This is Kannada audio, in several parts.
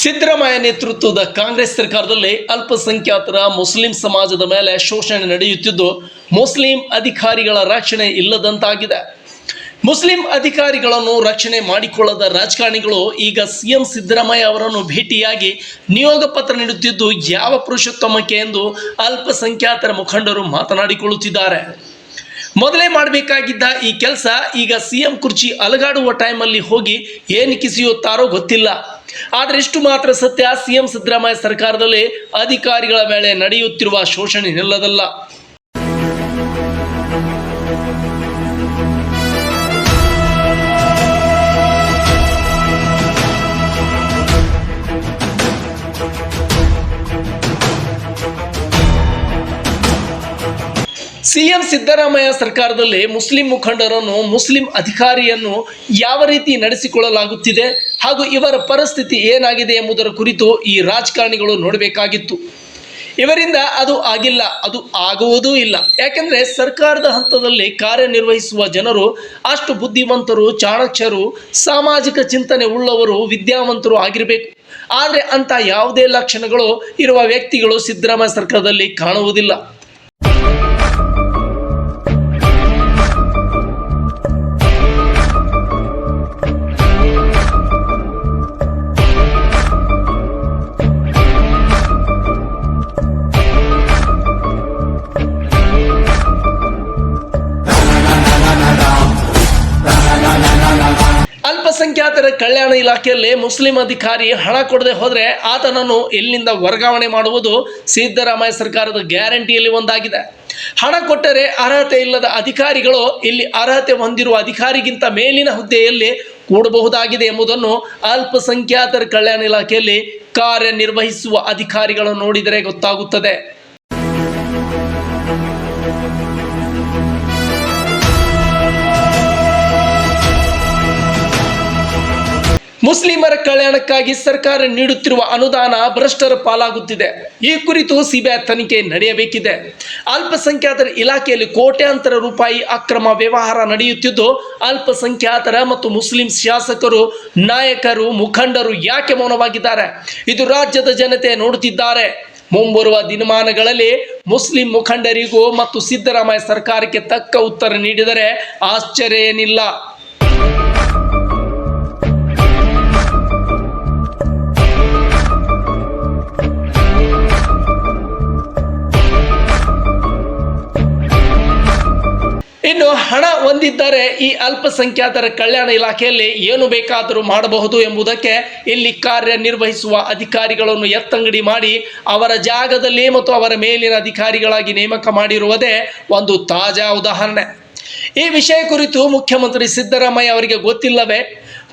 ಸಿದ್ದರಾಮಯ್ಯ ನೇತೃತ್ವದ ಕಾಂಗ್ರೆಸ್ ಸರ್ಕಾರದಲ್ಲಿ ಅಲ್ಪಸಂಖ್ಯಾತರ ಮುಸ್ಲಿಂ ಸಮಾಜದ ಮೇಲೆ ಶೋಷಣೆ ನಡೆಯುತ್ತಿದ್ದು, ಮುಸ್ಲಿಂ ಅಧಿಕಾರಿಗಳ ರಕ್ಷಣೆ ಇಲ್ಲದಂತಾಗಿದೆ. ಮುಸ್ಲಿಂ ಅಧಿಕಾರಿಗಳನ್ನು ರಕ್ಷಣೆ ಮಾಡಿಕೊಳ್ಳದ ರಾಜಕಾರಣಿಗಳು ಈಗ ಸಿಎಂ ಸಿದ್ದರಾಮಯ್ಯ ಅವರನ್ನು ಭೇಟಿಯಾಗಿ ನಿಯೋಗ ಪತ್ರ ನೀಡುತ್ತಿದ್ದು, ಯಾವ ಪುರುಷೋತ್ತಮಕ್ಕೆ ಎಂದು ಅಲ್ಪಸಂಖ್ಯಾತರ ಮುಖಂಡರು ಮಾತನಾಡಿಕೊಳ್ಳುತ್ತಿದ್ದಾರೆ. ಮೊದಲೇ ಮಾಡಬೇಕಾಗಿದ್ದ ಈ ಕೆಲಸ ಈಗ ಸಿಎಂ ಕುರ್ಚಿ ಅಲಗಾಡುವ ಟೈಮಲ್ಲಿ ಹೋಗಿ ಏನು ಕಿಸಿಯುತ್ತಾರೋ ಗೊತ್ತಿಲ್ಲ. ಆದರೆ ಇಷ್ಟು ಮಾತ್ರ ಸತ್ಯ, ಸಿಎಂ ಸಿದ್ದರಾಮಯ್ಯ ಸರ್ಕಾರದಲ್ಲಿ ಅಧಿಕಾರಿಗಳ ಮೇಲೆ ನಡೆಯುತ್ತಿರುವ ಶೋಷಣೆ ನಿಲ್ಲದಲ್ಲ. ಸಿಎಂ ಸಿದ್ದರಾಮಯ್ಯ ಸರ್ಕಾರದಲ್ಲಿ ಮುಸ್ಲಿಂ ಮುಖಂಡರನ್ನು, ಮುಸ್ಲಿಂ ಅಧಿಕಾರಿಯನ್ನು ಯಾವ ರೀತಿ ನಡೆಸಿಕೊಳ್ಳಲಾಗುತ್ತಿದೆ ಹಾಗೂ ಇವರ ಪರಿಸ್ಥಿತಿ ಏನಾಗಿದೆ ಎಂಬುದರ ಕುರಿತು ಈ ರಾಜಕಾರಣಿಗಳು ನೋಡಬೇಕಾಗಿತ್ತು. ಇವರಿಂದ ಅದು ಆಗಿಲ್ಲ, ಅದು ಆಗುವುದೂ ಇಲ್ಲ. ಯಾಕೆಂದರೆ ಸರ್ಕಾರದ ಹಂತದಲ್ಲಿ ಕಾರ್ಯನಿರ್ವಹಿಸುವ ಜನರು, ಅಷ್ಟು ಬುದ್ಧಿವಂತರು ಚಾಣಕ್ಷರು ಸಾಮಾಜಿಕ ಚಿಂತನೆ ಉಳ್ಳವರು, ವಿದ್ಯಾವಂತರು ಆಗಿರಬೇಕು. ಆದರೆ ಅಂತ ಯಾವುದೇ ಲಕ್ಷಣಗಳು ಇರುವ ವ್ಯಕ್ತಿಗಳು ಸಿದ್ದರಾಮಯ್ಯ ಸರ್ಕಾರದಲ್ಲಿ ಕಾಣುವುದಿಲ್ಲ. ಅಲ್ಪಸಂಖ್ಯಾತರ ಕಲ್ಯಾಣ ಇಲಾಖೆಯಲ್ಲಿ ಮುಸ್ಲಿಂ ಅಧಿಕಾರಿ ಹಣ ಕೊಡದೆ ಹೋದರೆ ಆತನನ್ನು ಎಲ್ಲಿಂದ ವರ್ಗಾವಣೆ ಮಾಡುವುದು ಸಿದ್ದರಾಮಯ್ಯ ಸರ್ಕಾರದ ಗ್ಯಾರಂಟಿಯಲ್ಲಿ ಒಂದಾಗಿದೆ. ಹಣ ಕೊಟ್ಟರೆ ಅರ್ಹತೆ ಇಲ್ಲದ ಅಧಿಕಾರಿಗಳು ಇಲ್ಲಿ ಅರ್ಹತೆ ಹೊಂದಿರುವ ಅಧಿಕಾರಿಗಿಂತ ಮೇಲಿನ ಹುದ್ದೆಯಲ್ಲಿ ಕೂಡಬಹುದಾಗಿದೆ ಎಂಬುದನ್ನು ಅಲ್ಪಸಂಖ್ಯಾತರ ಕಲ್ಯಾಣ ಇಲಾಖೆಯಲ್ಲಿ ಕಾರ್ಯನಿರ್ವಹಿಸುವ ಅಧಿಕಾರಿಗಳು ನೋಡಿದರೆ ಗೊತ್ತಾಗುತ್ತದೆ. ಮುಸ್ಲಿಮರ ಕಲ್ಯಾಣಕ್ಕಾಗಿ ಸರ್ಕಾರ ನೀಡುತ್ತಿರುವ ಅನುದಾನ ಭ್ರಷ್ಟರ ಪಾಲಾಗುತ್ತಿದೆ. ಈ ಕುರಿತು ಸಿಬಿಐ ತನಿಖೆ ನಡೆಯಬೇಕಿದೆ. ಅಲ್ಪಸಂಖ್ಯಾತರ ಇಲಾಖೆಯಲ್ಲಿ ಕೋಟ್ಯಾಂತರ ರೂಪಾಯಿ ಅಕ್ರಮ ವ್ಯವಹಾರ ನಡೆಯುತ್ತಿದ್ದು, ಅಲ್ಪಸಂಖ್ಯಾತರ ಮತ್ತು ಮುಸ್ಲಿಂ ಶಾಸಕರು, ನಾಯಕರು, ಮುಖಂಡರು ಯಾಕೆ ಮೌನವಾಗಿದ್ದಾರೆ? ಇದು ರಾಜ್ಯದ ಜನತೆ ನೋಡುತ್ತಿದ್ದಾರೆ. ಮುಂಬರುವ ದಿನಮಾನಗಳಲ್ಲಿ ಮುಸ್ಲಿಂ ಮುಖಂಡರಿಗೂ ಮತ್ತು ಸಿದ್ದರಾಮಯ್ಯ ಸರ್ಕಾರಕ್ಕೆ ತಕ್ಕ ಉತ್ತರ ನೀಡಿದರೆ ಆಶ್ಚರ್ಯ ಏನಿಲ್ಲ ಇನ್ನು ಹಣ ಹೊಂದಿದ್ದರೆ ಈ ಅಲ್ಪಸಂಖ್ಯಾತರ ಕಲ್ಯಾಣ ಇಲಾಖೆಯಲ್ಲಿ ಏನು ಬೇಕಾದರೂ ಮಾಡಬಹುದು ಎಂಬುದಕ್ಕೆ ಇಲ್ಲಿ ಕಾರ್ಯನಿರ್ವಹಿಸುವ ಅಧಿಕಾರಿಗಳನ್ನು ಎತ್ತಂಗಡಿ ಮಾಡಿ ಅವರ ಜಾಗದಲ್ಲಿ ಮತ್ತು ಅವರ ಮೇಲಿನ ಅಧಿಕಾರಿಗಳಾಗಿ ನೇಮಕ ಮಾಡಿರುವುದೇ ಒಂದು ತಾಜಾ ಉದಾಹರಣೆ. ಈ ವಿಷಯ ಕುರಿತು ಮುಖ್ಯಮಂತ್ರಿ ಸಿದ್ದರಾಮಯ್ಯ ಅವರಿಗೆ ಗೊತ್ತಿಲ್ಲವೇ?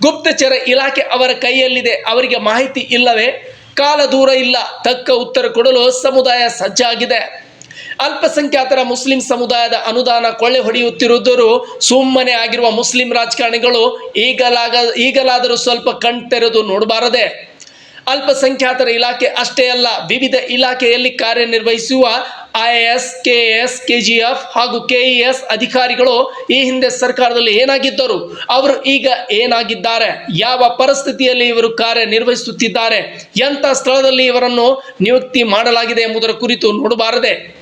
ಗುಪ್ತಚರ ಇಲಾಖೆ ಅವರ ಕೈಯಲ್ಲಿದೆ, ಅವರಿಗೆ ಮಾಹಿತಿ ಇಲ್ಲವೇ? ಕಾಲ ದೂರ ಇಲ್ಲ, ತಕ್ಕ ಉತ್ತರ ಕೊಡಲು ಸಮುದಾಯ ಸಜ್ಜಾಗಿದೆ. ಅಲ್ಪಸಂಖ್ಯಾತರ ಮುಸ್ಲಿಂ ಸಮುದಾಯದ ಅನುದಾನ ಕೊಳ್ಳೆ ಹೊಡೆಯುತ್ತಿರುವುದರು ಸುಮ್ಮನೆ ಆಗಿರುವ ಮುಸ್ಲಿಂ ರಾಜಕಾರಣಿಗಳು ಈಗಲಾಗ ಈಗಲಾದರೂ ಸ್ವಲ್ಪ ಕಣ್ತೆರೆದು ನೋಡಬಾರದೆ. ಅಲ್ಪಸಂಖ್ಯಾತರ ಇಲಾಖೆ ಅಷ್ಟೇ ಅಲ್ಲ, ವಿವಿಧ ಇಲಾಖೆಯಲ್ಲಿ ಕಾರ್ಯನಿರ್ವಹಿಸುವ I S, K S, K ಹಾಗೂ ಕೆಇಎಸ್ ಅಧಿಕಾರಿಗಳು ಈ ಹಿಂದೆ ಸರ್ಕಾರದಲ್ಲಿ ಏನಾಗಿದ್ದರು? ಅವರು ಈಗ ಏನಾಗಿದ್ದಾರೆ? ಯಾವ ಪರಿಸ್ಥಿತಿಯಲ್ಲಿ ಇವರು ಕಾರ್ಯನಿರ್ವಹಿಸುತ್ತಿದ್ದಾರೆ? ಎಂಥ ಸ್ಥಳದಲ್ಲಿ ಇವರನ್ನು ನಿಯುಕ್ತಿ ಮಾಡಲಾಗಿದೆ ಎಂಬುದರ ಕುರಿತು ನೋಡಬಾರದೆ.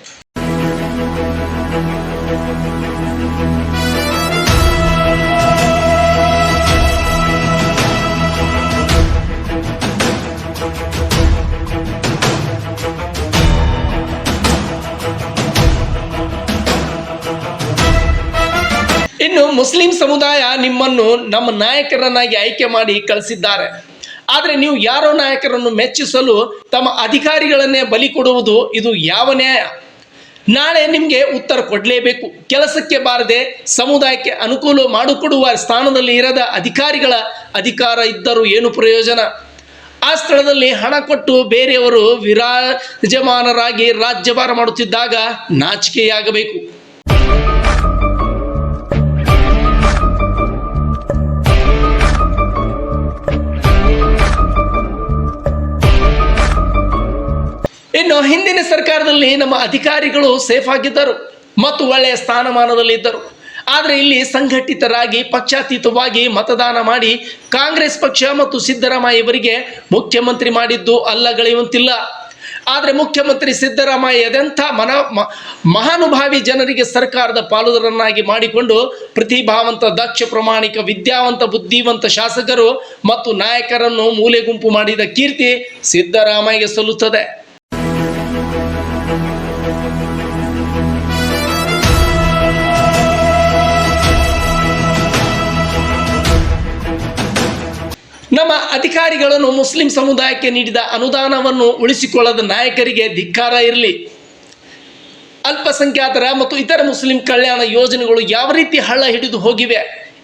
ಇನ್ನು ಮುಸ್ಲಿಂ ಸಮುದಾಯ ನಿಮ್ಮನ್ನು ನಮ್ಮ ನಾಯಕರನ್ನಾಗಿ ಆಯ್ಕೆ ಮಾಡಿ ಕಳಿಸಿದ್ದಾರೆ. ಆದರೆ ನೀವು ಯಾರೋ ನಾಯಕರನ್ನು ಮೆಚ್ಚಿಸಲು ತಮ್ಮ ಅಧಿಕಾರಿಗಳನ್ನೇ ಬಲಿ ಕೊಡುವುದು ಇದು ಯಾವ ನ್ಯಾಯ? ನಾಳೆ ನಿಮಗೆ ಉತ್ತರ ಕೊಡಲೇಬೇಕು. ಕೆಲಸಕ್ಕೆ ಬಾರದೆ ಸಮುದಾಯಕ್ಕೆ ಅನುಕೂಲ ಮಾಡಿಕೊಡುವ ಸ್ಥಾನದಲ್ಲಿ ಇರದ ಅಧಿಕಾರಿಗಳ ಅಧಿಕಾರ ಇದ್ದರೂ ಏನು ಪ್ರಯೋಜನ? ಆ ಸ್ಥಳದಲ್ಲಿ ಹಣ ಕೊಟ್ಟು ಬೇರೆಯವರು ವಿರಾಜಮಾನರಾಗಿ ರಾಜ್ಯಭಾರ ಮಾಡುತ್ತಿದ್ದಾಗ ನಾಚಿಕೆಯಾಗಬೇಕು. ಇನ್ನು ಹಿಂದಿನ ಸರ್ಕಾರದಲ್ಲಿ ನಮ್ಮ ಅಧಿಕಾರಿಗಳು ಸೇಫ್ ಆಗಿದ್ದರು ಮತ್ತು ಒಳ್ಳೆಯ ಸ್ಥಾನಮಾನದಲ್ಲಿ ಇದ್ದರು. ಆದರೆ ಇಲ್ಲಿ ಸಂಘಟಿತರಾಗಿ, ಪಕ್ಷಾತೀತವಾಗಿ ಮತದಾನ ಮಾಡಿ ಕಾಂಗ್ರೆಸ್ ಪಕ್ಷ ಮತ್ತು ಸಿದ್ದರಾಮಯ್ಯ ಇವರಿಗೆ ಮುಖ್ಯಮಂತ್ರಿ ಮಾಡಿದ್ದು ಅಲ್ಲಗಳೆಯುವಂತಿಲ್ಲ ಆದರೆ ಮುಖ್ಯಮಂತ್ರಿ ಸಿದ್ದರಾಮಯ್ಯ ಎದೆಂಥ ಮನ ಮಹಾನುಭಾವಿ ಜನರಿಗೆ ಸರ್ಕಾರದ ಪಾಲುದಾರನ್ನಾಗಿ ಮಾಡಿಕೊಂಡು ಪ್ರತಿಭಾವಂತ, ದಕ್ಷ, ಪ್ರಾಮಾಣಿಕ, ವಿದ್ಯಾವಂತ, ಬುದ್ಧಿವಂತ ಶಾಸಕರು ಮತ್ತು ನಾಯಕರನ್ನು ಮೂಲೆ ಗುಂಪು ಮಾಡಿದ ಕೀರ್ತಿ ಸಿದ್ದರಾಮಯ್ಯಗೆ ಸಲ್ಲುತ್ತದೆ. ನಮ್ಮ ಅಧಿಕಾರಿಗಳನ್ನು ಮುಸ್ಲಿಂ ಸಮುದಾಯಕ್ಕೆ ನೀಡಿದ ಅನುದಾನವನ್ನು ಉಳಿಸಿಕೊಳ್ಳದ ನಾಯಕರಿಗೆ ಧಿಕ್ಕಾರ ಇರಲಿ. ಅಲ್ಪಸಂಖ್ಯಾತರ ಮತ್ತು ಇತರ ಮುಸ್ಲಿಂ ಕಲ್ಯಾಣ ಯೋಜನೆಗಳು ಯಾವ ರೀತಿ ಹಳ್ಳ ಹಿಡಿದು ಹೋಗಿವೆ,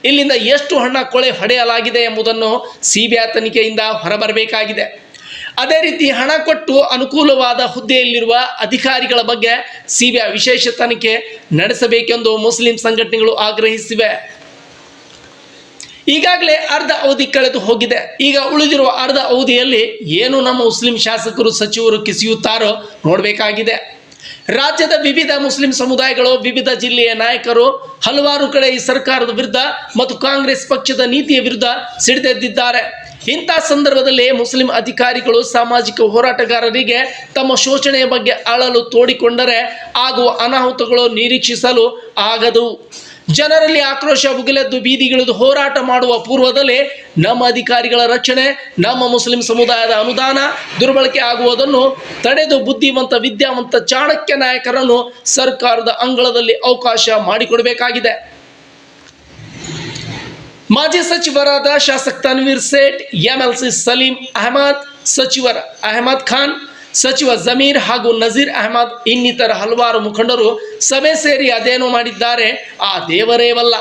ಇಲ್ಲಿಂದ ಎಷ್ಟು ಹಣ ಕೊಳೆ ಹೊಡೆಯಲಾಗಿದೆ ಎಂಬುದನ್ನು ಸಿಬಿಐ ತನಿಖೆಯಿಂದ ಹೊರಬರಬೇಕಾಗಿದೆ. ಅದೇ ರೀತಿ ಹಣ ಕೊಟ್ಟು ಅನುಕೂಲವಾದ ಹುದ್ದೆಯಲ್ಲಿರುವ ಅಧಿಕಾರಿಗಳ ಬಗ್ಗೆ ಸಿಬಿಐ ವಿಶೇಷ ತನಿಖೆ ನಡೆಸಬೇಕೆಂದು ಮುಸ್ಲಿಂ ಸಂಘಟನೆಗಳು ಆಗ್ರಹಿಸಿವೆ. ಈಗಾಗಲೇ ಅರ್ಧ ಅವಧಿ ಕಳೆದು ಹೋಗಿದೆ. ಈಗ ಉಳಿದಿರುವ ಅರ್ಧ ಅವಧಿಯಲ್ಲಿ ಏನು ನಮ್ಮ ಮುಸ್ಲಿಂ ಶಾಸಕರು, ಸಚಿವರು ಕಿಸಿಯುತ್ತಾರೋ ನೋಡಬೇಕಾಗಿದೆ. ರಾಜ್ಯದ ವಿವಿಧ ಮುಸ್ಲಿಂ ಸಮುದಾಯಗಳು, ವಿವಿಧ ಜಿಲ್ಲೆಯ ನಾಯಕರು ಹಲವಾರು ಕಡೆ ಈ ಸರ್ಕಾರದ ವಿರುದ್ಧ ಮತ್ತು ಕಾಂಗ್ರೆಸ್ ಪಕ್ಷದ ನೀತಿಯ ವಿರುದ್ಧ ಸಿಡಿದೆದ್ದಿದ್ದಾರೆ. ಇಂಥ ಸಂದರ್ಭದಲ್ಲಿ ಮುಸ್ಲಿಂ ಅಧಿಕಾರಿಗಳು, ಸಾಮಾಜಿಕ ಹೋರಾಟಗಾರರಿಗೆ ತಮ್ಮ ಶೋಷಣೆಯ ಬಗ್ಗೆ ಅಳಲು ತೋಡಿಕೊಂಡರೆ ಆಗುವ ಅನಾಹುತಗಳು ನಿರೀಕ್ಷಿಸಲು ಆಗದು. ಜನರಲ್ಲಿ ಆಕ್ರೋಶ ಭುಗಿಲೆದ್ದು ಬೀದಿಗಿಳಿದು ಹೋರಾಟ ಮಾಡುವ ಪೂರ್ವದಲ್ಲಿ ನಮ್ಮ ಅಧಿಕಾರಿಗಳ ರಕ್ಷಣೆ, ನಮ್ಮ ಮುಸ್ಲಿಂ ಸಮುದಾಯದ ಅನುದಾನ ದುರ್ಬಳಕೆ ಆಗುವುದನ್ನು ತಡೆದು ಬುದ್ಧಿವಂತ, ವಿದ್ಯಾವಂತ, ಚಾಣಕ್ಯ ನಾಯಕರನ್ನು ಸರ್ಕಾರದ ಅಂಗಳದಲ್ಲಿ ಅವಕಾಶ ಮಾಡಿಕೊಡಬೇಕಾಗಿದೆ. ಮಾಜಿ ಸಚಿವರಾದ ಶಾಸಕ್ ತನ್ವೀರ್ ಸೇಠ್, ಎಂಎಲ್ಸಿ ಸಲೀಂ ಅಹಮದ್ ಸಚಿವರ ಅಹಮದ್ ಖಾನ್, ಸಚಿವ ಜಮೀರ್ ಹಾಗೂ ನಜೀರ್ ಅಹಮದ್ ಇನ್ನಿತರ ಹಲವಾರು ಮುಖಂಡರು ಸಭೆ ಸೇರಿ ಅದೇನು ಮಾಡಿದ್ದಾರೆ. ಆ ದೇವರೇವಲ್ಲ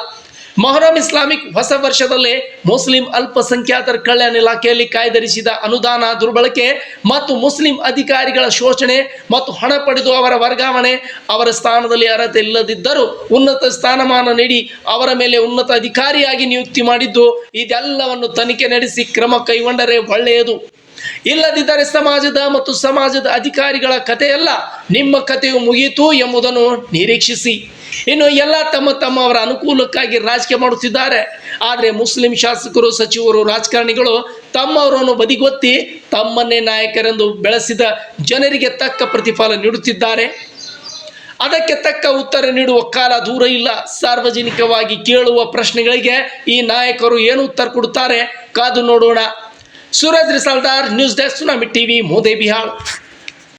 ಮೊಹರಂ ಇಸ್ಲಾಮಿಕ್ ಹೊಸ ವರ್ಷದಲ್ಲೇ ಮುಸ್ಲಿಂ ಅಲ್ಪಸಂಖ್ಯಾತರ ಕಲ್ಯಾಣ ಇಲಾಖೆಯಲ್ಲಿ ಕಾಯ್ದಿರಿಸಿದ ಅನುದಾನ ದುರ್ಬಳಕೆ ಮತ್ತು ಮುಸ್ಲಿಂ ಅಧಿಕಾರಿಗಳ ಶೋಷಣೆ ಮತ್ತು ಹಣ ಪಡೆದು ಅವರ ವರ್ಗಾವಣೆ, ಅವರ ಸ್ಥಾನದಲ್ಲಿ ಅರ್ಹತೆ ಇಲ್ಲದಿದ್ದರೂ ಉನ್ನತ ಸ್ಥಾನಮಾನ ನೀಡಿ ಅವರ ಮೇಲೆ ಉನ್ನತ ಅಧಿಕಾರಿಯಾಗಿ ನಿಯುಕ್ತಿ ಮಾಡಿದ್ದು, ಇದೆಲ್ಲವನ್ನು ತನಿಖೆ ನಡೆಸಿ ಕ್ರಮ ಕೈಗೊಂಡರೆ ಒಳ್ಳೆಯದು. ಇಲ್ಲದಿದ್ದರೆ ಸಮಾಜದ ಮತ್ತು ಸಮಾಜದ ಅಧಿಕಾರಿಗಳ ಕಥೆಯಲ್ಲ, ನಿಮ್ಮ ಕಥೆಯು ಮುಗಿಯಿತು ಎಂಬುದನ್ನು ನಿರೀಕ್ಷಿಸಿ. ಇನ್ನು ಎಲ್ಲ ತಮ್ಮ ತಮ್ಮವರ ಅನುಕೂಲಕ್ಕಾಗಿ ರಾಜಕೀಯ ಮಾಡುತ್ತಿದ್ದಾರೆ. ಆದರೆ ಮುಸ್ಲಿಂ ಶಾಸಕರು, ಸಚಿವರು, ರಾಜಕಾರಣಿಗಳು ತಮ್ಮವರನ್ನು ಬದಿಗೊತ್ತಿ ತಮ್ಮನ್ನೇ ನಾಯಕರೆಂದು ಬೆಳೆಸಿದ ಜನರಿಗೆ ತಕ್ಕ ಪ್ರತಿಫಲ ನೀಡುತ್ತಿದ್ದಾರೆ. ಅದಕ್ಕೆ ತಕ್ಕ ಉತ್ತರ ನೀಡುವ ಕಾಲ ದೂರ ಇಲ್ಲ. ಸಾರ್ವಜನಿಕವಾಗಿ ಕೇಳುವ ಪ್ರಶ್ನೆಗಳಿಗೆ ಈ ನಾಯಕರು ಏನು ಉತ್ತರ ಕೊಡುತ್ತಾರೆ? ಕಾದು ನೋಡೋಣ. Suraj Risaldar news desk, tsunami TV, ಮೋದೆ, Bihar.